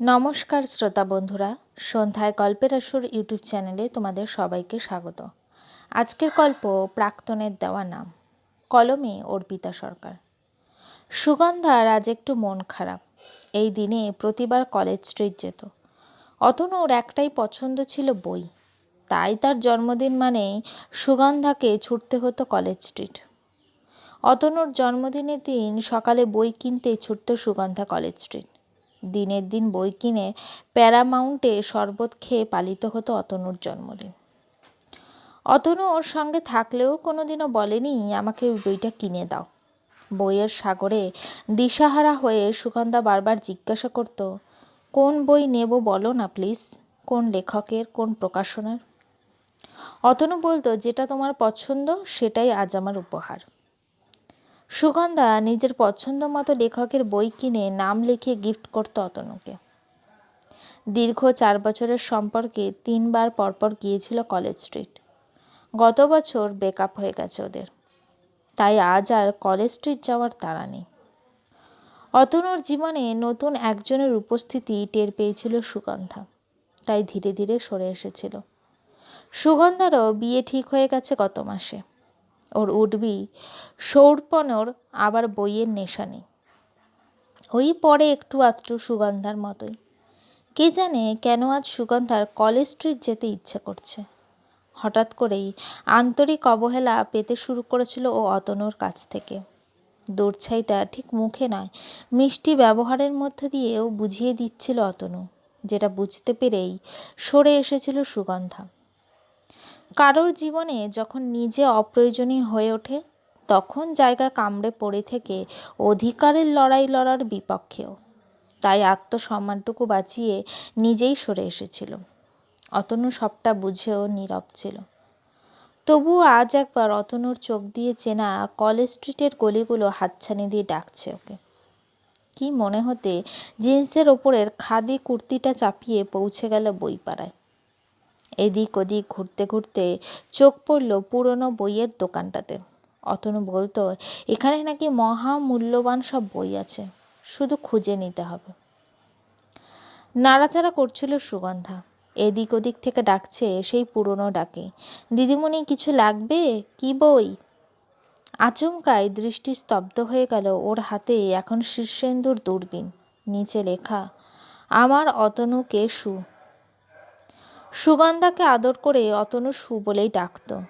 নমস্কার শ্রোতা বন্ধুরা, সন্ধ্যায় গল্পের আসর ইউটিউব চ্যানেলে তোমাদের সবাইকে স্বাগত। আজকের গল্প প্রাক্তনের দেওয়া নাম, কলমে অর্পিতা সরকার। সুগন্ধার আজ একটু মন খারাপ। এই দিনে প্রতিবার কলেজ স্ট্রিট যেত। অতনুর একটাই পছন্দ ছিল বই। তাই তার জন্মদিন মানেই সুগন্ধাকে ছুটতে হতো কলেজ স্ট্রিট। অতনুর জন্মদিনের দিন সকালে বই কিনতে ছুটত সুগন্ধা কলেজ স্ট্রিট। দিনের দিন বই কিনে প্যারামাউন্টে শরবত খেয়ে পালিত হতো অতনুর জন্মদিন। অতনু ওর সঙ্গে থাকলেও কোনোদিনও বলেনি, আমাকে ওই বইটা কিনে দাও। বইয়ের সাগরে দিশাহারা হয়ে সুগন্ধা বারবার জিজ্ঞাসা করত, কোন বই নেব বলো না প্লিজ? কোন লেখকের, কোন প্রকাশনার? অতনু বলতো, যেটা তোমার পছন্দ, সেটাই আজ আমার উপহার। সুগন্ধা নিজের পছন্দ মতো লেখকের বই কিনে নাম লিখে গিফট করতো অতনুকে। দীর্ঘ চার বছরের সম্পর্কে তিনবার পরপর গিয়েছিল কলেজ স্ট্রিট। গত বছর ব্রেকআপ হয়ে গেছে ওদের। তাই আজ আর কলেজ স্ট্রিট যাওয়ার তাড়া নেই। অতনুর জীবনে নতুন একজনের উপস্থিতি টের পেয়েছিল সুগন্ধা। তাই ধীরে ধীরে সরে এসেছিল। সুগন্ধারও বিয়ে ঠিক হয়ে গেছে গত মাসে। ওর উঠবি। সৌরপনর আবার বইয়ের নেশা নেই। ওই পরে একটু আধটু সুগন্ধার মতোই। কে জানে কেন আজ সুগন্ধার কলেজ স্ট্রিট যেতে ইচ্ছে করছে। হঠাৎ করেই আন্তরিক অবহেলা পেতে শুরু করেছিল ও অতনুর কাছ থেকে। দূরছাইটা ঠিক মুখে নয়, মিষ্টি ব্যবহারের মধ্যে দিয়েও বুঝিয়ে দিচ্ছিল অতনু, যেটা বুঝতে পেরেই সরে এসেছিল সুগন্ধা। কারোর জীবনে যখন নিজে অপ্রয়োজনীয় হয়ে ওঠে, তখন জায়গা কামড়ে পড়ে থেকে অধিকারের লড়াই লড়ার বিপক্ষেও। তাই আত্মসম্মানটুকু বাঁচিয়ে নিজেই সরে এসেছিল। অতনু সবটা বুঝেও নীরব ছিল। তবুও আজ একবার অতনুর চোখ দিয়ে চেনা কলেজ স্ট্রিটের গলিগুলো হাতছানি দিয়ে ডাকছে ওকে। কি মনে হতে জিন্সের ওপরের খাদি কুর্তিটা চাপিয়ে পৌঁছে গেল বইপাড়ায়। এদিক ওদিক ঘুরতে ঘুরতে চোখ পড়ল পুরনো বইয়ের দোকানটাতে। অতনু বলতো, এখানে নাকি মহা মূল্যবান সব বই আছে, শুধু খুঁজে নিতে হবে। নাড়াচাড়া করছিল সুগন্ধা। এদিক ওদিক থেকে ডাকছে সেই পুরনো ডাকে, দিদিমণি, কিছু লাগবে? কি বই? আচমকায় দৃষ্টি স্তব্ধ হয়ে গেল ওর হাতে এখন শীর্ষেন্দুর দূরবীন, নিচে লেখা, আমার অতনুকে সু। সুগন্ধাকে আদর করে অতনু সু বলেই ডাকত।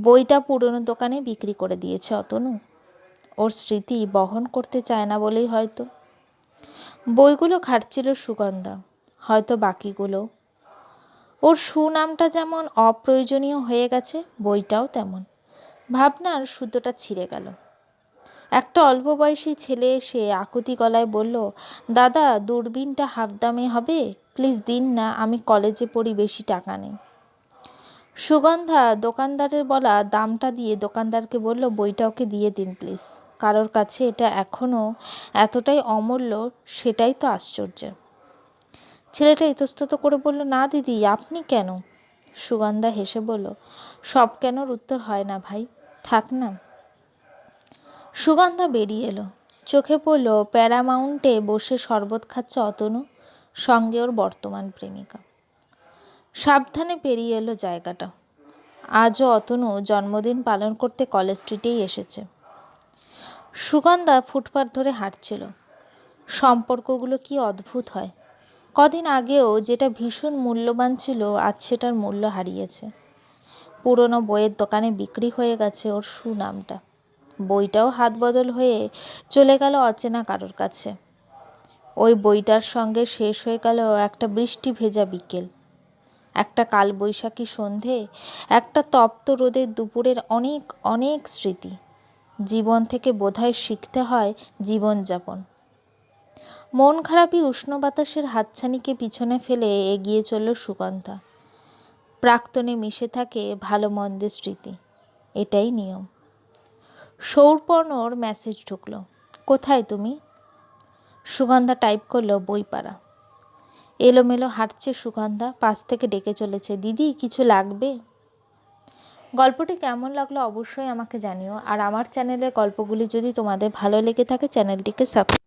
বইটা পুরনো দোকানে বিক্রি করে দিয়েছে অতনু। ওর স্মৃতি বহন করতে চায় না বলেই হয়তো। বইগুলো ঘাটছিল সুগন্ধা, হয়তো বাকিগুলো। ওর সুনামটা যেমন অপ্রয়োজনীয় হয়ে গেছে, বইটাও তেমন। ভাবনার সুতোটা ছিঁড়ে গেল। একটা অল্প বয়সী ছেলে এসে আকুতি গলায় বলল, দাদা, দূরবীনটা হাফ দামে হবে? প্লিজ দিন না, আমি কলেজে পড়ি, বেশি টাকা নেই। সুগন্ধা দোকানদারের বলা দামটা দিয়ে দোকানদারকে বলল, বইটা ওকে দিয়ে দিন, প্লিজ। কারোর কাছে এটা এখনও এতটাই অমূল্য, সেটাই তো আশ্চর্য। ছেলেটা ইতস্তত করে বলল, না দিদি, আপনি কেন? সুগন্ধা হেসে বলল, সব কেনর উত্তর হয় না ভাই, থাক না। সুগন্ধা বেরিয়ে এলো। চোখে পড়ল প্যারামাউন্টে বসে শরবত খাচ্ছে অতনু, সঙ্গে ওর বর্তমান প্রেমিকা। সাবধানে পেরিয়ে এলো জায়গাটা। আজও অতনু জন্মদিন পালন করতে কলেজ স্ট্রিটেই এসেছে। সুগন্ধা ফুটপাথ ধরে হাঁটছিল। সম্পর্কগুলো কি অদ্ভুত হয়। কদিন আগেও যেটা ভীষণ মূল্যবান ছিল, আজ সেটার মূল্য হারিয়েছে। পুরনো বইয়ের দোকানে বিক্রি হয়ে গেছে ওর সুনামটা। বইটাও হাত বদল হয়ে চলে গেল অচেনা কারোর কাছে। ওই বইটার সঙ্গে শেষ হয়ে গেল একটা বৃষ্টি ভেজা বিকেল। একটা কালবৈশাখী সন্ধে, একটা তপ্ত রোদের দুপুরের অনেক অনেক স্মৃতি। জীবন থেকে বোধহয় শিখতে হয় জীবনযাপন। মন খারাপই উষ্ণ বাতাসের হাতছানিকে পিছনে ফেলে এগিয়ে চলল সুগন্ধা প্রাক্তনে মিশে থাকে ভালো মন্দের স্মৃতি। এটাই নিয়ম। সৌরপর্ণর মেসেজ ঢুকলো। কোথায় তুমি? সুগন্ধা টাইপ করল বই পাড়া এলোমেলো হাঁটছে সুগন্ধা, পাশ থেকে ডেকে চলেছে, দিদি, কিছু লাগবে? গল্পটি কেমন লাগল অবশ্যই আমাকে জানিও, আর আমার চ্যানেলের গল্পগুলি যদি তোমাদের ভালো লেগে থাকে চ্যানেলটিকে সাবস্ক্রাইব